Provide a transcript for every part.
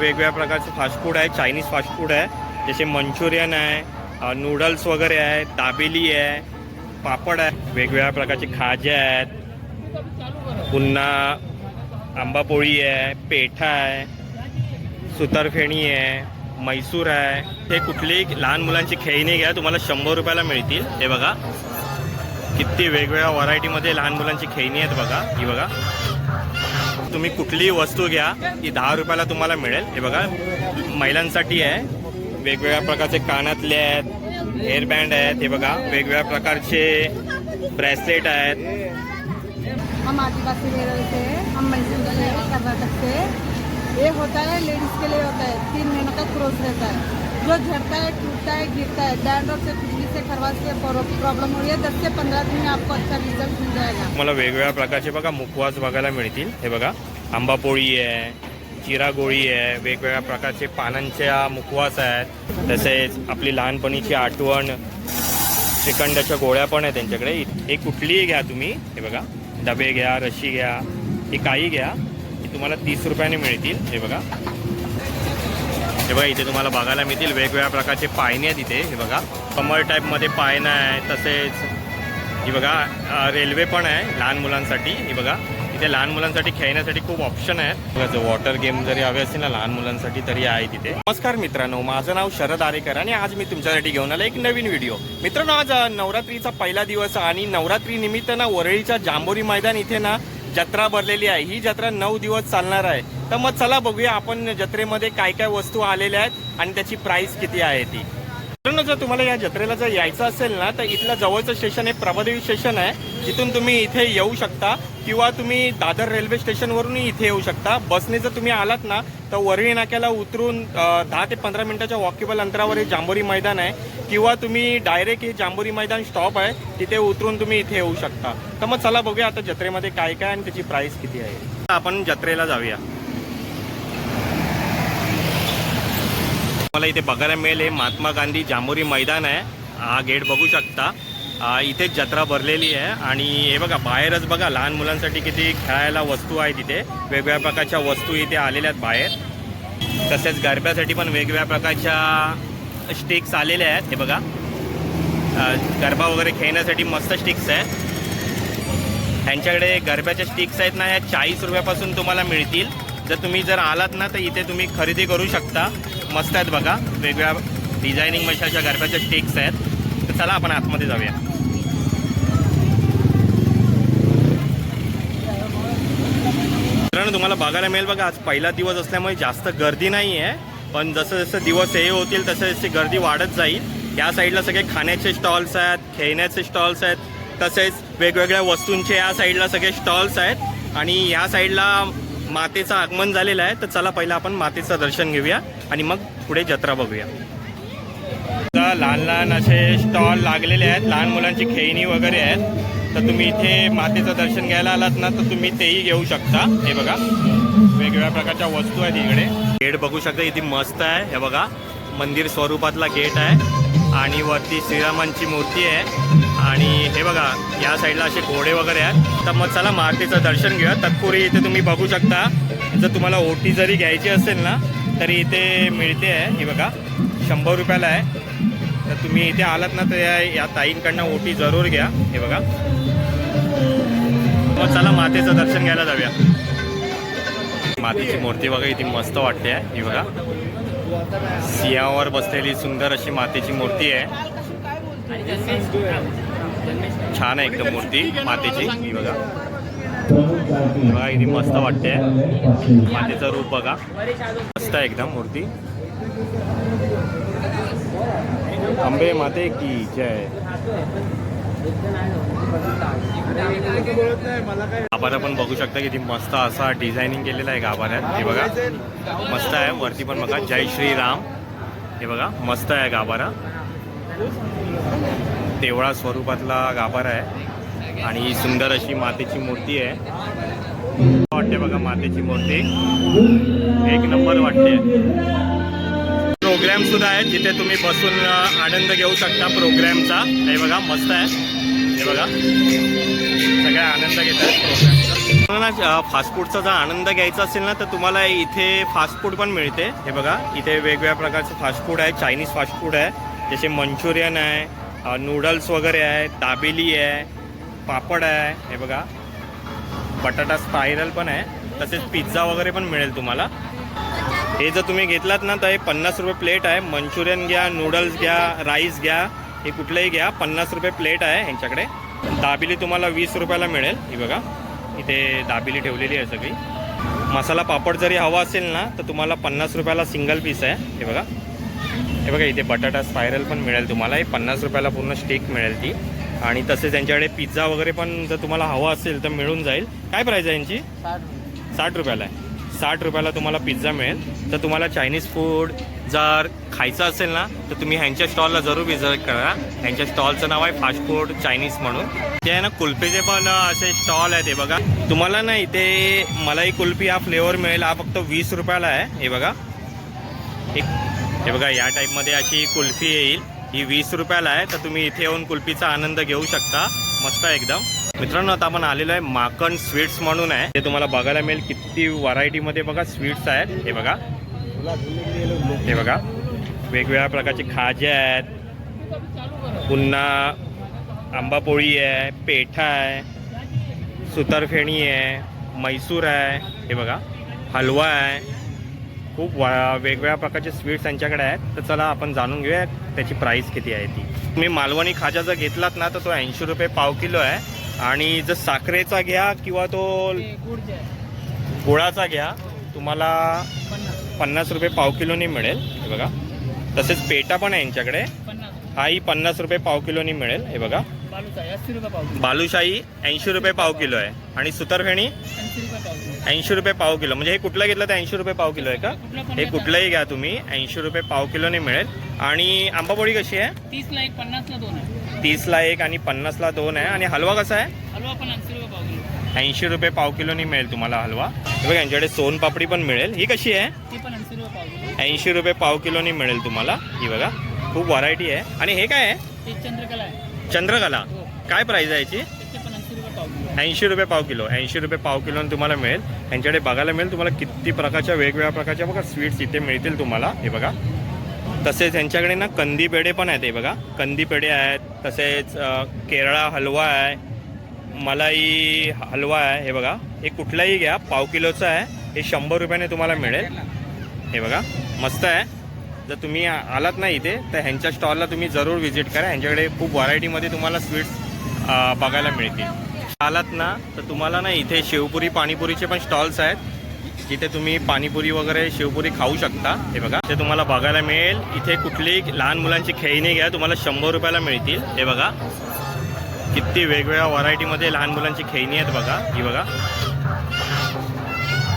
वेगवेगळ्या प्रकारचे fast food आहे चायनीज फास्ट फूड आहे. जसे मंचुरियन आहे नूडल्स वगैरे आहे दाबेली आहे पापड आहे. वेगवेगळ्या प्रकारचे खाजे आहेत. पुन्हा आंबापोळी आहे पेठा आहे सुतरफेणी आहे मैसूर आहे. हे कुठलीही लहान मुलांची खेळणी घ्या तुम्हाला शंभर रुपयाला मिळतील. हे बघा. किती वेगवेगळ्या व्हरायटीमध्ये लहान मुलांची खेळणी आहेत बघा. ही बघा. तुम्ही कुठलीही वस्तू घ्या ती दहा रुपयाला तुम्हाला मिळेल. हे बघा महिलांसाठी आहे. वेगवेगळ्या प्रकारचे कानातले आहेत हेअरबँड आहेत हे बघा वेगवेगळ्या प्रकारचे ब्रेसलेट आहेत. हम आदिवासी लेवल से हैं हम मैसूर कर्नाटक से ये होता है लेडीज के लिए होता है तीन महीनों का क्रोज रहता है जो झड़ता है टूटता है गिरता है डैंड्रफ से खुजली से खरवास से प्रॉब्लम हो रही है दस से पंद्रह दिन में आपको अच्छा रिजल्ट मिल जाएगा. मला वेगवेगळ्या प्रकारचे बघा मुखवास बघायला मिळतील. हे बघा आंबापोळी आहे चिरा गोळी आहे वेगवेगळ्या प्रकारचे पानांच्या मुखवास आहेत. तसेच आपली लहानपणीची आठवण श्रीखंडाच्या गोळ्या पण आहेत त्यांच्याकडे. हे कुठलीही घ्या तुम्ही. हे बघा डबे घ्या रशी घ्या हे काही घ्या. हे तुम्हाला तीस रुपयाने मिळतील. हे बघा हे बघा इथे तुम्हाला बघायला मिळतील वेगवेगळ्या प्रकारचे पायने आहेत इथे. हे बघा कमर टाईपमध्ये पायनं आहे तसेच ही बघा रेल्वे पण आहे लहान मुलांसाठी. ही बघा इथे लहान मुलांसाठी खेळण्यासाठी खूप ऑप्शन आहेत. बघा जर वॉटर गेम जरी हवे असतील ना लहान मुलांसाठी तरी आहे तिथे नमस्कार मित्रांनो माझं नाव शरद आरेकर आणि आज मी तुमच्यासाठी घेऊन आलो एक नवीन व्हिडिओ मित्रांनो आज नवरात्रीचा पहिला दिवस आणि नवरात्री निमित्त ना वरळीच्या जांभोरी मैदान इथे ना जत्रा भरलेली आहे. ही जत्रा नऊ दिवस चालणार आहे. तर मग चला बघूया आपण जत्रेमध्ये काय काय वस्तू आलेल्या आहेत आणि त्याची प्राईस किती आहे ती. जर तुम्हाला या जत्रेला जर यायचं असेल ना तर इथलं जवळचं स्टेशन हे प्रभादेवी स्टेशन आहे. जिथून तुम्ही इथे येऊ शकता किंवा तुम्ही दादर रेल्वे स्टेशनवरूनही इथे येऊ शकता. बसने जर तुम्ही आलात ना तर वरळी नाक्याला उतरून दहा ते पंधरा मिनिटाच्या वॉकेबल अंतरावर हे जांभोरी मैदान आहे. किंवा तुम्ही डायरेक्ट हे जांभोरी मैदान स्टॉप आहे तिथे उतरून तुम्ही इथे येऊ शकता. तर मग चला बघूया आता जत्रेमध्ये काय काय आणि त्याची प्राईस किती आहे. आपण जत्रेला जाऊया. मला इथे बघायला मिळेल हे महात्मा गांधी जांभोरी मैदान आहे. हा गेट बघू शकता. इथेच जत्रा भरलेली आहे. आणि हे बघा बाहेरच बघा लहान मुलांसाठी किती खेळायला वस्तू आहे तिथे. वेगवेगळ्या प्रकारच्या वस्तू इथे आलेल्या आहेत बाहेर. तसेच गरब्यासाठी पण वेगवेगळ्या प्रकारच्या स्टिक्स आलेल्या आहेत. हे बघा. गरबा वगैरे खेळण्यासाठी मस्त स्टिक्स आहेत. त्यांच्याकडे गरब्याच्या स्टिक्स आहेत ना ह्या चाळीस रुपयापासून तुम्हाला मिळतील. जर तुम्ही जर आलात ना तर इथे तुम्ही खरेदी करू शकता. मस्त आहेत बघा. वेगवेगळ्या डिझायनिंग मशाच्या गरब्याच्या स्टिक्स आहेत. तर चला आपण आतमध्ये जाऊया. कारण तुम्हाला बघायला मिळेल बघा आज पहिला दिवस असल्यामुळे जास्त गर्दी नाही आहे पण जसं जसं दिवस हे होतील तसं जशी गर्दी वाढत जाईल. या साईडला सगळे खाण्याचे स्टॉल्स आहेत खेळण्याचे स्टॉल्स आहेत. तसेच वेगवेगळ्या वस्तूंचे या साईडला सगळे स्टॉल्स आहेत. आणि या साईडला मातेचं आगमन झालेलं आहे. तर चला पहिलं आपण मातेचं दर्शन घेऊया. आणि मग पुढे जत्रा बघूया. लहान लहान असे स्टॉल लागलेले आहेत. लहान मुलांची खेळणी वगैरे आहेत. तर तुम्ही इथे मातेचं दर्शन घ्यायला आलात ना तर तुम्ही तेही घेऊ शकता. हे बघा. वेगवेगळ्या प्रकारच्या वस्तू आहेत इकडे. गेट बघू शकता इथे मस्त आहे. हे बघा. मंदिर स्वरूपातला गेट आहे. आणि वरती श्रीरामांची मूर्ती आहे. आणि हे बघा या साईडला असे घोडे वगैरे आहेत. तर मग चला मातेचं दर्शन घेऊया. तत्पूर्वी इथे तुम्ही बघू शकता. जर तुम्हाला ओटी जरी घ्यायची असेल ना तरी इथे मिळते आहे. हे बघा शंभर रुपयाला आहे. तर तुम्ही इथे आलात ना तर या या ताईंकडनं ओटी जरूर घ्या. हे बघा. मग चला मातेचं दर्शन घ्यायला जाऊया. मातेची मूर्ती बघा इथे मस्त वाटते आहे. ही बघा. सिंहावर बसलेली सुंदर अशी मातेची मूर्ती आहे. छान आहे एकदम मूर्ती मातेची. ही बघा. बघा इथे मस्त वाटते मातेचं रूप बघा. मस्त आहे एकदम मूर्ती. अंबे माते की जय. गाभारा पण बघू शकता किती मस्त असा डिझायनिंग केलेला आहे गाभाऱ्यात. हे बघा. मस्त आहे. वरती पण बघा. जय श्रीराम. हे बघा. मस्त आहे गाभारा. देवळा स्वरूपातला गाभारा आहे. आणि ही सुंदर अशी मातेची मूर्ती आहे. वाटते बघा मातेची मूर्ती. एक नंबर वाटते. प्रोग्राम सुद्धा आहेत जिथे तुम्ही बसून आनंद घेऊ शकता प्रोग्रामचा. हे बघा मस्त आहे. हे बघा. सगळ्या आनंद घेतात तुम्हाला फास्ट फूडचा जर आनंद घ्यायचा असेल ना तर तुम्हाला इथे फास्ट फूड पण मिळते. हे बघा इथे वेगवेगळ्या प्रकारचे फास्ट फूड आहे. चायनीज फास्ट फूड आहे. जसे मंचुरियन आहे नूडल्स वगैरे आहे दाबेली आहे पापड आहे हे बघा. बटाटा स्पायरल पण आहे. तसेच पिझ्झा वगैरे पण मिळेल तुम्हाला. हे जर तुम्ही घेतलात ना तर हे पन्नास रुपये प्लेट आहे. मंचुरियन घ्या नूडल्स घ्या राईस घ्या हे कुठलंही घ्या. पन्नास रुपये प्लेट आहे ह्यांच्याकडे. दाबिली तुम्हाला वीस रुपयाला मिळेल. ही बघा. इथे दाबिली ठेवलेली आहे सगळी. मसाला पापड जरी हवा असेल ना तर तुम्हाला पन्नास रुपयाला सिंगल पीस आहे. हे बघा. हे बघा इथे बटाटा स्पायरल पण मिळेल तुम्हाला. हे पन्नास रुपयाला पूर्ण स्टिक मिळेल ती. आणि तसेच त्यांच्याकडे पिझ्झा वगैरे पण जर तुम्हाला हवा असेल तर मिळून जाईल. काय प्राईज आहे यांची? साठ रुपयाला आहे. साठ रुपयाला तुम्हाला पिझ्झा मिळेल. तर तुम्हाला चायनीज फूड जर खायचं असेल ना तर तुम्ही ह्यांच्या स्टॉलला जरूर विजिट करा. ह्यांच्या स्टॉलचं नाव आहे फास्ट फूड चायनीज म्हणून. ते आहे ना कुल्फीचे पण असे स्टॉल आहेत हे बघा. तुम्हाला ना इथे मलाई कुल्फी हा फ्लेवर मिळेल. हा फक्त वीस रुपयाला आहे हे बघा. एक हे बघा या टाईपमध्ये अशी कुल्फी येईल. ही वीस रुपयाला आहे तर तुम्ही इथे येऊन कुल्फीचा आनंद घेऊ शकता. मस्त आहे एकदम. मित्रांनो आता आपण आलेलो आहे माकन स्वीट्स म्हणून आहे. ते तुम्हाला बघायला मिळेल. किती व्हरायटीमध्ये बघा स्वीट्स आहेत. हे बघा. हे बघा. वेगवेगळ्या प्रकारचे खाजे आहेत. पुन्हा आंबापोळी आहे पेठा आहे सुतारफेणी आहे मैसूर आहे. हे बघा. हलवा आहे. खूप वा वेगवेगळ्या प्रकारचे स्वीट्स त्यांच्याकडे आहेत. तर चला आपण जाणून घेऊया त्याची प्राईस किती आहे ती. तुम्ही मालवणी खाजा जर घेतलात ना तर तो ऐंशी रुपये पाव किलो आहे. आणि जर साखरेचा घ्या किंवा तो गुळाचा घ्या तुम्हाला पन्नास रुपये पाव किलोनी मिळेल. हे बघा. तसेच पेटा पण आहे यांच्याकडे. हाही पन्नास रुपये पाव किलोनी मिळेल. हे बघा. बालुशाही ऐंशी रुपये पाव किलो आहे आणि सुतरफेणी ऐंशी रुपये पाव किलो म्हणजे हे कुठलं घेतलं तर ऐंशी रुपये पाव किलो आहे का हे कुठलंही घ्या तुम्ही ऐंशी रुपये पाव किलोने मिळेल आणि आंबापोळी कशी आहे तीस ला एक पन्नास ला दोन आहे तीसला एक आणि पन्नासला दोन आहे आणि हलवा कसा आहे हलवा पण ऐंशी रुपये पाव किलो ऐंशी रुपये पाव किलोनी मिळेल तुम्हाला हलवा हे बघा यांच्याकडे सोनपापडी पण मिळेल ही कशी आहे ऐंशी रुपये पाव किलोनी मिळेल तुम्हाला ही बघा खूप व्हरायटी आहे आणि हे काय आहे चंद्रकला आहे चंद्रकला काय प्राईज आहे याची? ऐंशी रुपये पाव किलो. ऐंशी रुपये पाव किलो तुम्हाला मिळेल. यांच्याकडे बघायला मिळेल तुम्हाला किती प्रकारच्या वेगवेगळ्या प्रकारच्या बघा स्वीट्स इथे मिळतील तुम्हाला. हे बघा. तसेच यांच्याकडे ना कंदी पेढे पण आहेत हे बघा. कंदी पेढे आहेत तसेच केरळा हलवा आहे मलाई हलवा आहे हे बघा. हे कुठलाही घ्या पाव किलोचं आहे. हे शंभर रुपयाने तुम्हाला मिळेल. हे बघा. मस्त आहे. जर तुम्ही आलात ना इथे तर ह्यांच्या स्टॉलला तुम्ही जरूर व्हिजिट करा. ह्यांच्याकडे खूप व्हरायटीमध्ये तुम्हाला स्वीट्स बघायला मिळतील. आलात ना तर तुम्हाला ना इथे शेवपुरी पाणीपुरीचे पण स्टॉल्स आहेत. जिथे तुम्ही पाणीपुरी वगैरे शेवपुरी खाऊ शकता. हे बघा ते तुम्हाला बघायला मिळेल. इथे कुठलीही लहान मुलांची खेळणी घ्या तुम्हाला शंभर रुपयाला मिळतील. हे बघा किती वेगवेगळ्या व्हरायटीमध्ये लहान मुलांची खेळणी आहेत बघा. ही बघा.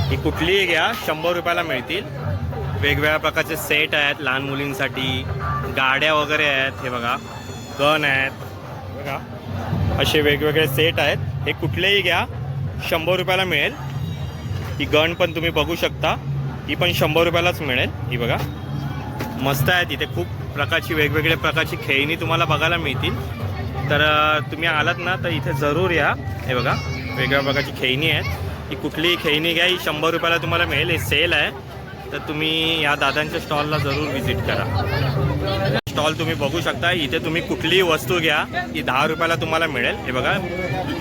ही कुठलीही घ्या शंभर रुपयाला मिळतील. वेगवेगळ्या प्रकारचे सेट आहेत लहान मुलींसाठी. गाड्या वगैरे आहेत हे बघा. गन आहेत बघा. असे वेगवेगळे सेट आहेत. हे कुठलेही घ्या. शंभर रुपयाला मिळेल. ही गन पण तुम्ही बघू शकता. ही पण शंभर रुपयालाच मिळेल. ही बघा. मस्त आहे तिथे. खूप प्रकारची वेगवेगळ्या प्रकारची खेळणी तुम्हाला बघायला मिळतील. तर तुम्ही आलात ना तर इथे जरूर या. हे बघा. वेगवेगळ्या प्रकारची खेळणी आहेत. ही कुठलीही खेळणी घ्या. ही शंभर रुपयाला तुम्हाला मिळेल. हे सेल आहे. तर तुम्ही या दादांच्या स्टॉलला जरूर व्हिजिट करा. स्टॉल तुम्ही बघू शकता इथे तुम्ही कुठलीही वस्तू घ्या ती दहा रुपयाला तुम्हाला मिळेल. हे बघा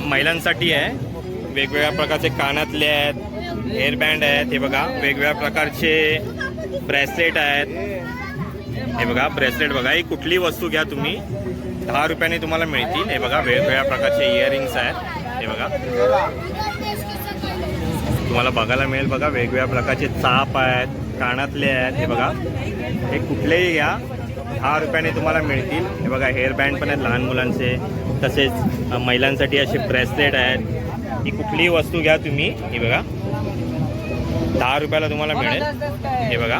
महिलांसाठी आहे. वेगवेगळ्या प्रकारचे कानातले आहेत हेअरबँड आहेत हे बघा वेगवेगळ्या प्रकारचे ब्रेसलेट आहेत. हे बघा ब्रेसलेट बघा ही कुठली वस्तू घ्या तुम्ही दहा रुपयाने तुम्हाला मिळतील. हे बघा वेगवेगळ्या प्रकारचे इयरिंग्स आहेत. हे बघा तुम्हाला बघायला मिळेल बघा वेगवेगळ्या प्रकारचे चाप आहेत. कानातले आहेत. हे बघा. हे कुठलेही घ्या. दहा रुपयाने तुम्हाला मिळतील. हे बघा हेअर बँड पण आहेत लहान मुलांचे. तसेच महिलांसाठी असे ब्रेसलेट आहेत. ही कुठलीही वस्तू घ्या तुम्ही. हे बघा. दहा रुपयाला तुम्हाला मिळेल. हे बघा.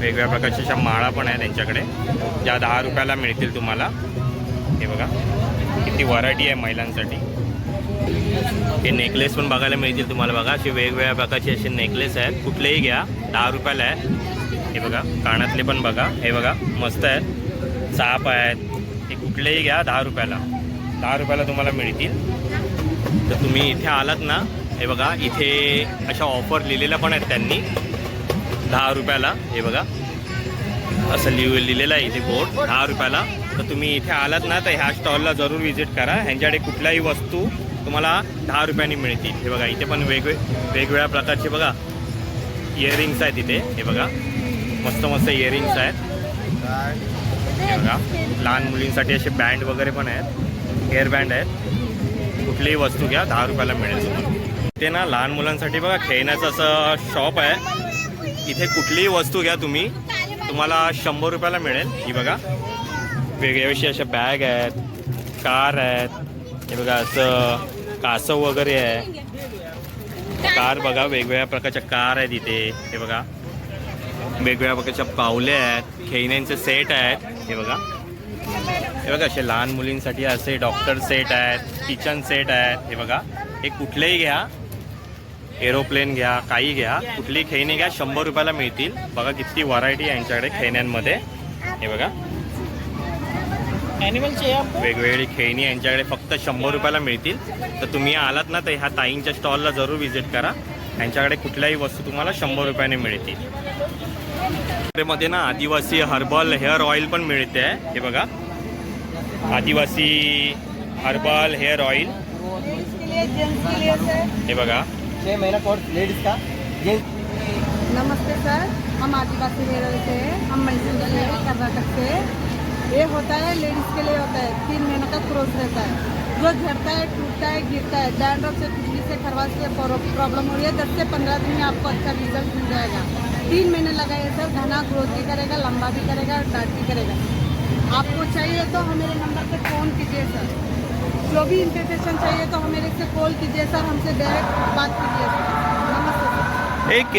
वेगवेगळ्या प्रकारच्या अशा माळा पण आहेत त्यांच्याकडे ज्या दहा रुपयाला मिळतील तुम्हाला. हे बघा. किती व्हरायटी आहे महिलांसाठी. हे नेकलेस पण बघायला मिळतील तुम्हाला. बघा असे वेगवेगळ्या प्रकारचे असे नेकलेस आहेत. कुठलेही घ्या. दहा रुपयाला आहे. हे बघा कानातले पण बघा. हे बघा मस्त आहेत साप आहेत. हे कुठलेही घ्या दहा रुपयाला. दहा रुपयाला तुम्हाला मिळतील. तर तुम्ही इथे आलात ना हे बघा इथे अशा ऑफर लिहिलेल्या पण आहेत त्यांनी. दहा रुपयाला हे बघा. असं लिह लिहिलेलं आहे इथे बोर्ड दहा रुपयाला. तर तुम्ही इथे आलात ना तर ह्या स्टॉलला जरूर व्हिजिट करा. ह्यांच्याकडे कुठल्याही वस्तू तुम्हाला दहा रुपयांनी मिळतील. हे बघा इथे पण वेगवे वेगवेगळ्या प्रकारचे बघा इयरिंग्स आहेत इथे. हे बघा. मस्त मस्त इयरिंग्स आहेत. हे बघा. लहान मुलींसाठी असे बँड वगैरे पण आहेत. हेअर बँड आहेत. कुठलीही वस्तू घ्या दहा रुपयाला मिळेल तुम्हाला. इथे ना लहान मुलांसाठी बघा खेळण्याचं असं शॉप आहे. इथे कुठलीही वस्तू घ्या तुम्ही. तुम्हाला शंभर रुपयाला मिळेल. ही बघा. वेगळ्या अशा बॅग आहेत कार आहेत. हे बघा असं कासव वगैरे आहे. कार बघा वेगवेगळ्या प्रकारच्या कार आहेत इथे. हे बघा. वेगवेगळ्या प्रकारच्या पावले आहेत खेळण्यांचे सेट आहेत. हे बघा. हे बघा असे लहान मुलींसाठी असे डॉक्टर सेट आहेत किचन सेट आहेत. हे बघा. हे कुठलेही घ्या. एरोप्लेन घ्या काही घ्या. कुठलीही खेळणी घ्या शंभर रुपयाला मिळतील. बघा किती व्हरायटी आहे यांच्याकडे खेळण्यांमध्ये. हे बघा. वेगवेगळी खेळणी यांच्याकडे फक्त शंभर रुपयाला मिळतील. तर तुम्ही आलात ना तर ह्या ताईंच्या स्टॉलला जरूर व्हिजिट करा. यांच्याकडे कुठल्याही वस्तू तुम्हाला शंभर रुपयाने मिळतील. मध्ये ना आदिवासी हर्बल हेअर ऑइल पण मिळते. आहे हे बघा. आदिवासी हर्बल हेअर ऑइल. हे बघा. नमस्ते सर. हम आदिवासी वेरल से हैं हम मैसूर से कर्नाटक से। ये होता है लेडीज़ के लिए होता है तीन महीने का क्रोज रहता है। जो झड़ता है टूटता है गिरता है डैंड्रफ से खुजली से खरवास से प्रॉब्लम हो रही है दस से पंद्रह दिन में आपको अच्छा रिज़ल्ट मिल जाएगा। तीन महीने लगाइए सर घना ग्रोथ भी करेगा लंबा भी करेगा और डार्क भी करेगा। आपको चाहिए तो हम मेरे नंबर पर फ़ोन कीजिए सर। जो भी इन्फॉर्मेशन चाहिए तो हम से कॉल कीजिए सर हमसे डायरेक्ट बात कीजिए सर। एक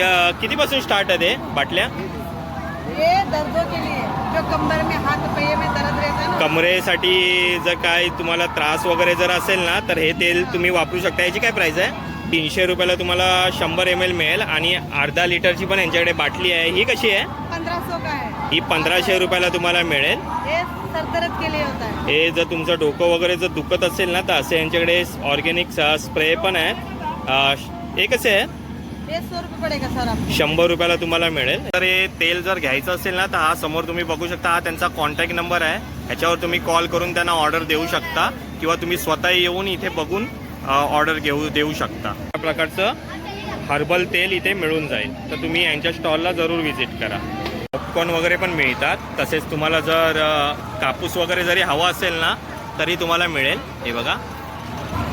कितीपासून स्टार्ट आहे ते? बाटल्या? ये दर्दों के लिए। जो कंबर में हाथ पहिए में दर्द रहता ना। कमरेसाठी जर काय तुम्हाला त्रास वगैरे जर असेल ना तर हे तेल तुम्ही वापरू शकता. याची काय प्राइस आहे? तीनशे रुपयाला तुम्हाला शंभर एम एल मिळेल आणि अर्धा लिटरची पण यांच्याकडे बाटली आहे. ही कशी आहे? पंद्रह सौ का है ही पंधराशे रुपयाला तुम्हाला मिळेल. ये सर दर्द के लिए होता. है हे जर तुमचं डोकं वगैरे जर दुखत असेल ना तर असे यांच्याकडे ऑर्गॅनिक स्प्रे पण आहेत अं, हे कसे आहे? शंभर रुपयाला तुम्हाला मिळेल. तर हे तेल जर घ्यायचं असेल ना तर हा समोर तुम्ही बघू शकता हा त्यांचा कॉन्टॅक्ट नंबर आहे. ह्याच्यावर तुम्ही कॉल करून त्यांना ऑर्डर देऊ शकता किंवा तुम्ही स्वतः येऊन इथे बघून ऑर्डर घेऊ देऊ शकता. या प्रकारचं हर्बल तेल इथे मिळून जाईल. तर तुम्ही यांच्या स्टॉलला जरूर व्हिजिट करा. पॉपकॉर्न वगैरे पण मिळतात. तसेच तुम्हाला जर कापूस वगैरे जरी हवा असेल ना तरी तुम्हाला मिळेल. हे बघा.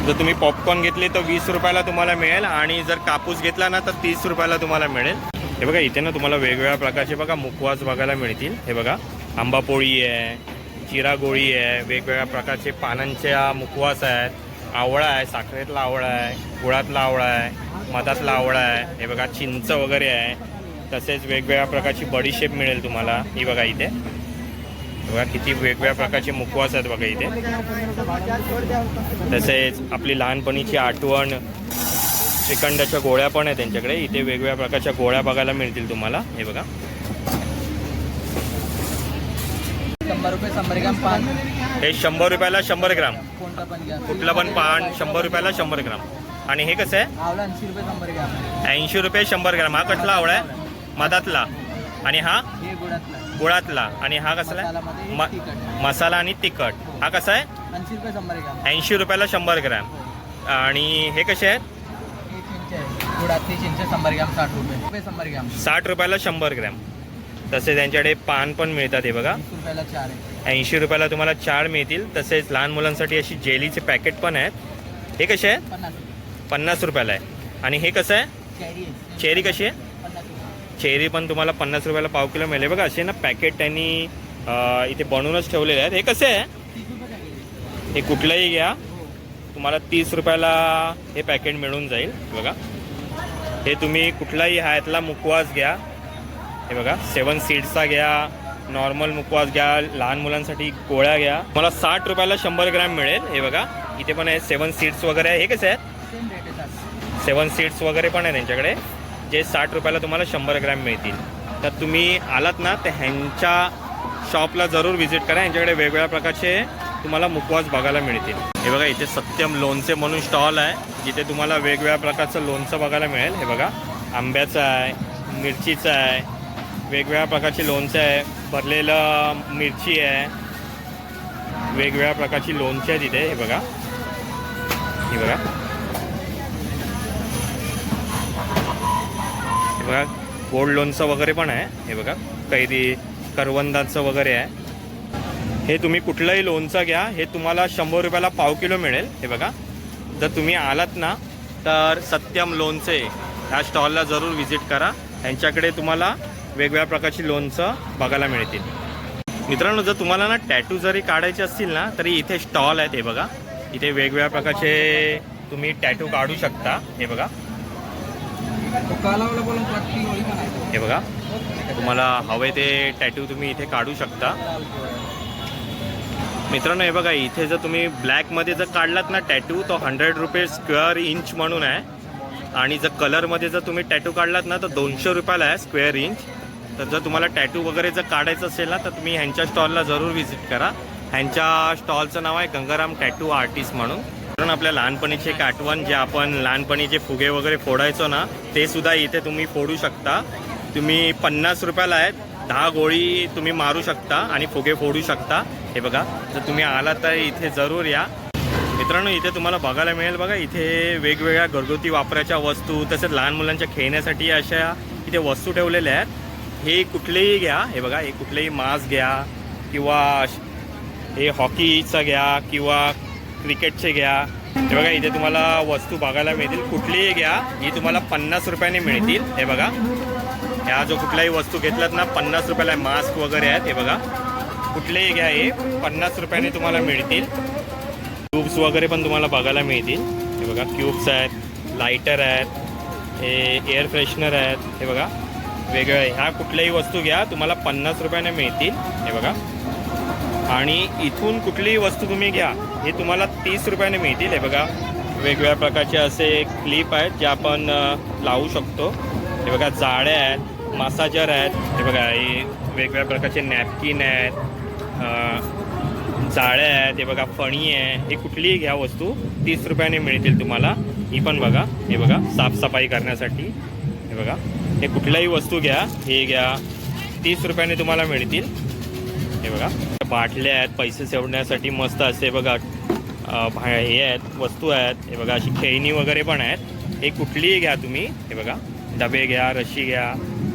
जर तुम्ही पॉपकॉर्न घेतले तर वीस रुपयाला तुम्हाला मिळेल आणि जर कापूस घेतला ना तर तीस रुपयाला तुम्हाला मिळेल. हे बघा इथे ना तुम्हाला वेगवेगळ्या प्रकारचे बघा मुखवास बघायला मिळतील. हे बघा आंबा पोळी आहे चिरा गोळी आहे वेगवेगळ्या प्रकारचे पानांच्या मुखवास आहेत. आवळा आहे साखरेतला आवळा आहे गुळातला आवळा आहे मधातला आवळा आहे. हे बघा चिंच वगैरे आहे. तसेच वेगवेगळ्या प्रकारची बडीशेप मिळेल तुम्हाला. ही बघा इथे. बघा किती वेगवेगळ्या प्रकारचे मुखवास आहेत बघा इथे. तसेच आपली लहानपणीची आठवण श्रीखंडाच्या गोळ्या पण आहेत त्यांच्याकडे. इथे वेगवेगळ्या प्रकारच्या गोळ्या बघायला मिळतील तुम्हाला. हे बघा. हे शंभर रुपयाला शंभर ग्राम. कुठलं पण पान शंभर रुपयाला शंभर ग्राम. आणि हे कसं आहे? ऐंशी रुपये शंभर ग्राम. हा कसला आवळा आहे? मधातला. आणि हा? हे गुळातला. आणि हा कसला आहे? म- मसाला आणि तिखट. हा कसा आहे? ऐंशी रुपये शंभर ग्राम. ऐंशी रुपयाला शंभर ग्राम. आणि हे कसे आहेत? चिंच आहे गुळातली चिंच शंभर ग्राम साठ रुपये. रुपये शंभर ग्राम. साठ रुपयाला शंभर ग्रॅम. तसे त्यांच्याकडे पान पण मिळतात हे बघा. वीस रुपयाला चार आहे ऐंशी रुपयाला तुम्हाला चार मिळतील. तसेच लहान मुलांसाठी अशी जेलीचे पॅकेट पण आहेत. हे कसे आहेत? पन्नास रुपये. पन्नास रुपयाला आहे. आणि हे कसं आहे? चेरी आहे चेरी कशी आहे? चेरी पण तुम्हाला पन्नास रुपयाला पाव किलो मिळेल. बघा असे ना पॅकेट त्यांनी इथे बनवूनच ठेवलेले आहेत. हे कसे आहे? हे कुठलंही घ्या. तुम्हाला तीस रुपयाला हे पॅकेट मिळून जाईल. बघा. हे तुम्ही कुठलाही ह्यातला मुखवास घ्या. हे बघा सेवन सीड्सचा घ्या. नॉर्मल मुखवास घ्या. लहान मुलांसाठी गोळ्या घ्या. मला साठ रुपयाला शंभर ग्रॅम मिळेल. हे बघा इथे पण आहे सेवन सीड्स वगैरे आहे. हे कसे आहे सेवन सीड्स वगैरे पण आहे त्यांच्याकडे. जे साठ रुपयाला तुम्हाला शंभर ग्रॅम मिळतील. तर तुम्ही आलात ना तर ह्यांच्या शॉपला जरूर व्हिजिट करा. यांच्याकडे वेगवेगळ्या प्रकारचे तुम्हाला मुखवास बघायला मिळतील. हे बघा इथे सत्यम लोणचे म्हणून स्टॉल आहे. जिथे तुम्हाला वेगवेगळ्या प्रकारचं लोणचं बघायला मिळेल. हे बघा आंब्याचं आहे मिरचीचं आहे वेगवेगळ्या प्रकारचे लोणचं आहे. भरलेलं मिरची आहे. वेगवेगळ्या प्रकारची लोणची आहे तिथे. हे बघा हे बघा. हे बघा गोल्ड लोणचं वगैरे पण आहे. हे बघा कैदी करवंदाचं वगैरे आहे. हे तुम्ही कुठलंही लोणचं घ्या. हे तुम्हाला शंभर रुपयाला पाव किलो मिळेल. हे बघा जर तुम्ही आलात ना तर सत्यम लोणचे ह्या स्टॉलला जरूर व्हिजिट करा. यांच्याकडे तुम्हाला वेगवेगळ्या प्रकारची लोणचं बघायला मिळतील. मित्रांनो जर तुम्हाला ना टॅटू जरी काढायचे असतील ना तरी इथे स्टॉल आहेत हे बघा. इथे वेगवेगळ्या प्रकारचे तुम्ही टॅटू काढू शकता हे बघा. हे बघा तुम्हाला हवे ते टॅटू तुम्ही इथे काढू शकता. मित्रांनो हे बघा इथे जर तुम्ही ब्लॅकमध्ये जर काढलात ना टॅटू तो हंड्रेड रुपये स्क्वेअर इंच म्हणून आहे. आणि जर कलरमध्ये जर तुम्ही टॅटू काढलात ना तर दोनशे रुपयाला आहे स्क्वेअर इंच तर जर तुम्हाला टॅटू वगैरे जर काढायचं असेल ना तर तुम्ही ह्यांच्या स्टॉलला जरूर व्हिजिट करा. ह्यांच्या स्टॉलचं नाव आहे गंगाराम टॅटू आर्टिस्ट म्हणून. कारण आपल्या लहानपणीची एक आठवण जे आपण लहानपणीचे फुगे वगैरे फोडायचो ना ते सुद्धा इथे तुम्ही फोडू शकता. तुम्ही पन्नास रुपयाला आहेत दहा गोळी तुम्ही मारू शकता आणि फुगे फोडू शकता. हे बघा जर तुम्ही आला तर इथे जरूर या. मित्रांनो इथे तुम्हाला बघायला मिळेल बघा इथे वेगवेगळ्या घरगुती वापराच्या वस्तू तसेच लहान मुलांच्या खेळण्यासाठी अशा इथे वस्तू ठेवलेल्या आहेत. हे कुठलेही घ्या. हे बघा हे कुठलेही मास्क घ्या किंवा हे हॉकीचं घ्या किंवा क्रिकेटचे घ्या. हे बघा इथे तुम्हाला वस्तू बघायला मिळतील. कुठलीही घ्या. ही तुम्हाला पन्नास रुपयाने मिळतील. हे बघा. ह्या जो कुठल्याही वस्तू घेतल्यात ना पन्नास रुपयाला मास्क वगैरे आहेत हे बघा. कुठलेही घ्या हे. पन्नास रुपयाने तुम्हाला मिळतील. क्यूब्स वगैरे पण तुम्हाला बघायला मिळतील. हे बघा क्यूब्स आहेत लायटर आहेत हे एअर फ्रेशनर आहेत हे बघा. वेगळ्या ह्या कुठल्याही वस्तू घ्या. तुम्हाला पन्नास रुपयाने मिळतील. हे बघा. आणि इथून कुठलीही वस्तू तुम्ही घ्या हे तुम्हाला तीस रुपयाने मिळतील. हे बघा वेगवेगळ्या प्रकारचे असे क्लिप आहेत जे आपण लावू शकतो. हे बघा जाळ्या आहेत मासाजर आहेत. हे बघा हे वेगवेगळ्या प्रकारचे नॅपकिन आहेत जाळ्या आहेत. हे बघा फणी आहे. हे कुठलीही घ्या वस्तू तीस रुपयाने मिळतील तुम्हाला. ही पण बघा हे बघा साफसफाई करण्यासाठी. हे बघा हे कुठल्याही वस्तू घ्या हे घ्या तीस रुपयाने तुम्हाला मिळतील. हे बघा. बाटल्या आहेत पैसे सेवण्यासाठी मस्त असे बघा भा हे आहेत वस्तू आहेत. हे बघा अशी खेळणी वगैरे पण आहेत. हे कुठलीही घ्या तुम्ही. हे बघा डबे घ्या रशी घ्या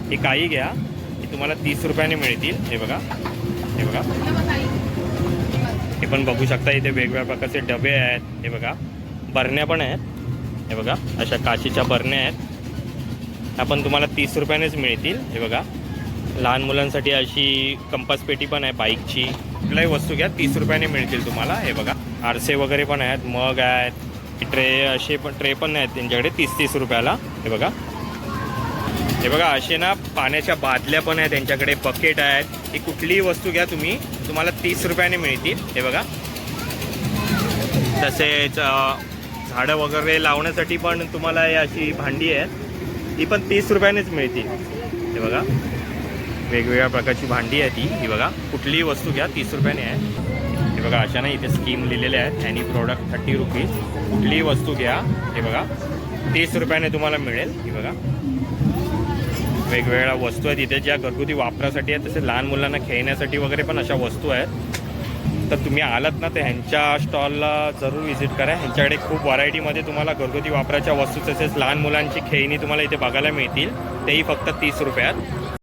हे काही घ्या. हे तुम्हाला तीस रुपयाने मिळतील. हे बघा हे बघा. हे पण बघू शकता इथे वेगवेगळ्या प्रकारचे डबे आहेत. हे बघा बरण्या पण आहेत. हे बघा अशा काचेच्या बरण्या आहेत. ह्या पण तुम्हाला तीस रुपयानेच मिळतील. हे बघा लहान मुलांसाठी अशी कंपास पेटी पण आहे बाईकची. कुठल्याही वस्तू घ्या तीस रुपयाने मिळतील तुम्हाला. हे बघा आरसे वगैरे पण आहेत मग आहेत ट्रे असे पण ट्रे पण आहेत त्यांच्याकडे तीस तीस रुपयाला. हे बघा. हे बघा असे ना पाण्याच्या बादल्या पण आहेत त्यांच्याकडे बकेट आहेत. ही कुठलीही वस्तू घ्या तुम्ही तुम्हाला तीस रुपयाने मिळतील. हे बघा. तसेच झाडं वगैरे लावण्यासाठी पण तुम्हाला हे अशी भांडी आहेत. ही पण तीस रुपयानेच मिळतील. हे बघा. वेगवेगळ्या प्रकारची भांडी आहे ती. ही बघा कुठलीही वस्तू घ्या तीस रुपयाने आहे. हे बघा अशा नाही इथे स्कीम लिहिलेल्या आहेत. एनी प्रोडक्ट थर्टी रुपीज कुठलीही वस्तू घ्या. हे बघा तीस रुपयाने तुम्हाला मिळेल. ही बघा. वेगवेगळ्या वस्तू आहेत इथे ज्या घरगुती वापरासाठी आहेत तसे लहान मुलांना खेळण्यासाठी वगैरे पण अशा वस्तू आहेत. तर तुम्ही आलात ना तर ह्यांच्या स्टॉलला जरूर व्हिजिट करा. ह्यांच्याकडे खूप व्हरायटीमध्ये तुम्हाला घरगुती वापराच्या वस्तू तसेच लहान मुलांची खेळणी तुम्हाला इथे बघायला मिळतील. तेही फक्त तीस रुपयात.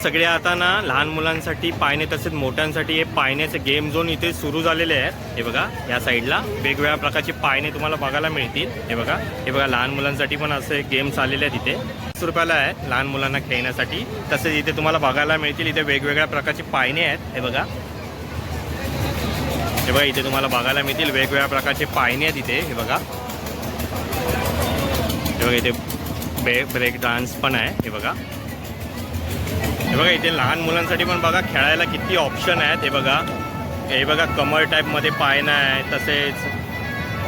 सगळे आता ना लहान मुलांसाठी पायने तसेच मोठ्यांसाठी हे पाळण्याचे गेम झोन इथे सुरू झालेले आहेत. हे बघा या साईडला वेगवेगळ्या प्रकारचे पायने तुम्हाला बघायला मिळतील. हे बघा हे बघा लहान मुलांसाठी पण असे गेम्स आलेले आहेत इथे. तीस रुपयाला आहे लहान मुलांना खेळण्यासाठी. तसेच इथे तुम्हाला बघायला मिळतील इथे वेगवेगळ्या प्रकारचे पायने आहेत. हे बघा. हे बघा इथे तुम्हाला बघायला मिळतील वेगवेगळ्या प्रकारचे पायने आहेत इथे. हे बघा. हे बघा इथे ब्रेक डान्स पण आहे. हे बघा. हे बघा इथे लहान मुलांसाठी पण बघा खेळायला किती ऑप्शन आहेत हे बघा. हे बघा कमर टाईपमध्ये पायना आहे तसेच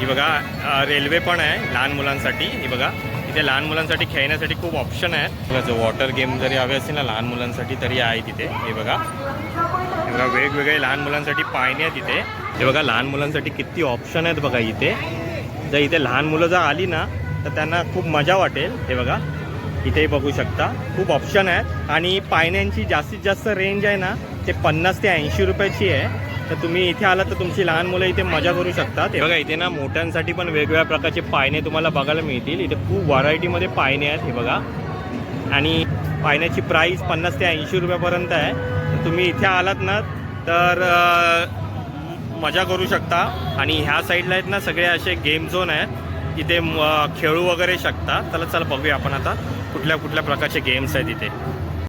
ही बघा रेल्वे पण आहे लहान मुलांसाठी. ही बघा इथे लहान मुलांसाठी खेळण्यासाठी खूप ऑप्शन आहेत बघा, जो वॉटर गेम जरी हवे असतील ना लहान मुलांसाठी तरी आहे तिथे. हे बघा. हे बघा वेगवेगळे लहान मुलांसाठी पायने आहेत इथे हे बघा लहान मुलांसाठी किती ऑप्शन आहेत बघा इथे. जर इथे लहान मुलं जर आली ना तर त्यांना खूप मजा वाटेल. हे बघा. इथेही बघू शकता. खूप ऑप्शन आहेत. आणि पायण्यांची जास्तीत जास्त रेंज आहे ना ते पन्नास ते ऐंशी रुपयाची आहे. तर तुम्ही इथे आलात तर तुमची लहान मुलं इथे मजा करू शकतात. हे बघा इथे ना मोठ्यांसाठी पण वेगवेगळ्या प्रकारचे पायने तुम्हाला बघायला मिळतील. इथे खूप व्हरायटीमध्ये पायने आहेत हे बघा. आणि पायण्याची प्राईस पन्नास ते ऐंशी रुपयापर्यंत आहे. तुम्ही इथे आलात ना तर मजा करू शकता. आणि ह्या साईडला आहेत ना सगळे असे गेम झोन आहेत. इथे म- खेळू वगैरे शकता. चला चला बघूया आपण आता. कुठल्या कुठल्या प्रकारचे गेम्स आहेत इथे?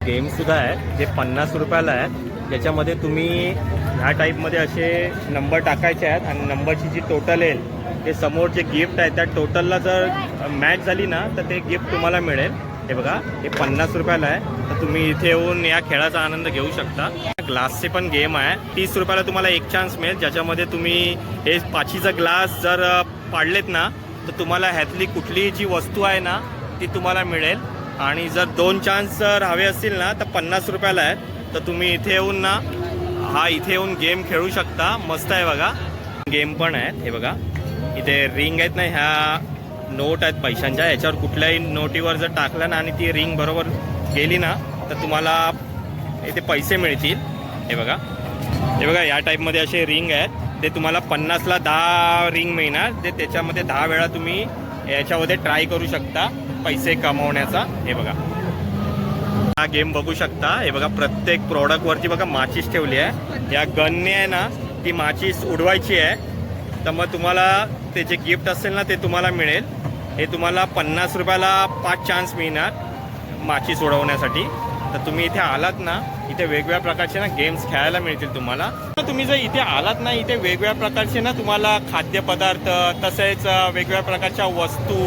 गेमसुद्धा आहेत. जे पन्नास रुपयाला आहे ज्याच्यामध्ये तुम्ही ह्या टाईपमध्ये असे नंबर टाकायचे आहेत आणि नंबरची जी टोटल येईल ते समोर जे गिफ्ट आहे त्या टोटलला जर मॅच झाली ना तर ते गिफ्ट तुम्हाला मिळेल. हे बघा हे पन्नास रुपयाला आहे. तर तुम्ही इथे येऊन या खेळाचा आनंद घेऊ शकता. ग्लासचे पण गेम आहे. तीस रुपयाला तुम्हाला एक चान्स मिळेल. ज्याच्यामध्ये तुम्ही हे पाचीचा ग्लास जर पाडलेत ना तर तुम्हाला ह्यातली कुठलीही जी वस्तू आहे ना ती तुम्हाला मिळेल. आणि जर दोन चान्स जर हवे असतील ना तर पन्नास रुपयाला आहेत तर तुम्ही इथे येऊन ना हा इथे येऊन गेम खेळू शकता. मस्त आहे बघा. गेम पण आहेत. हे बघा. इथे रिंग आहेत ना ह्या नोट आहेत पैशांच्या. याच्यावर कुठल्याही नोटीवर जर टाकलं ना आणि ती रिंग बरोबर गेली ना तर तुम्हाला इथे पैसे मिळतील. हे बघा. हे बघा या टाईपमध्ये असे रिंग आहेत. ते तुम्हाला पन्नासला दहा रिंग मिळणार. ते त्याच्यामध्ये दहा वेळा तुम्ही याच्यामध्ये ट्राय करू शकता. पैसे कमवण्याचा हे बघा. हा गेम बघू शकता. हे बघा प्रत्येक प्रॉडक्टवरती बघा माचीस ठेवली आहे. या गनने आहे ना ती माचीस उडवायची आहे. तर मग तुम्हाला ते जे गिफ्ट असेल ना ते तुम्हाला मिळेल. हे तुम्हाला पन्नास रुपयाला पाच चान्स मिळणार माचीस उडवण्यासाठी. तर तुम्ही इथे आलात ना इथे वेगवेगळ्या प्रकारचे ना गेम्स खेळायला मिळतील तुम्हाला. तर तुम्ही जर इथे आलात ना इथे वेगवेगळ्या प्रकारचे ना तुम्हाला खाद्यपदार्थ तसेच वेगवेगळ्या प्रकारच्या वस्तू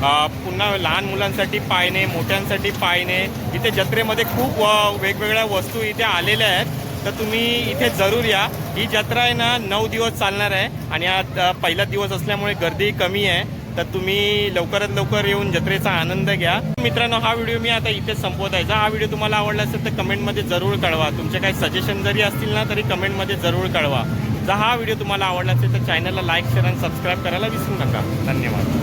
पुन्हा लहान मुलांसाठी पाळणे मोठ्यांसाठी पाळणे. इथे जत्रेमध्ये खूप वेगवेगळ्या वस्तू इथे आलेल्या आहेत. तर तुम्ही इथे जरूर या. ही जत्रा आहे ना नऊ दिवस चालणार आहे. आणि आज पहिला दिवस असल्यामुळे गर्दी कमी आहे. तर तुम्ही लवकरात लवकर येऊन जत्रेचा आनंद घ्या. मित्रांनो हा व्हिडिओ मी आता इथे संपवत आहे जर हा व्हिडिओ तुम्हाला आवडला असेल तर कमेंटमध्ये जरूर कळवा. तुमचे काही सजेशन जरी असतील ना तरी कमेंटमध्ये जरूर कळवा. जर हा व्हिडिओ तुम्हाला आवडला असेल तर चॅनलला लाईक शेअर आणि सबस्क्राईब करायला विसरू नका. धन्यवाद.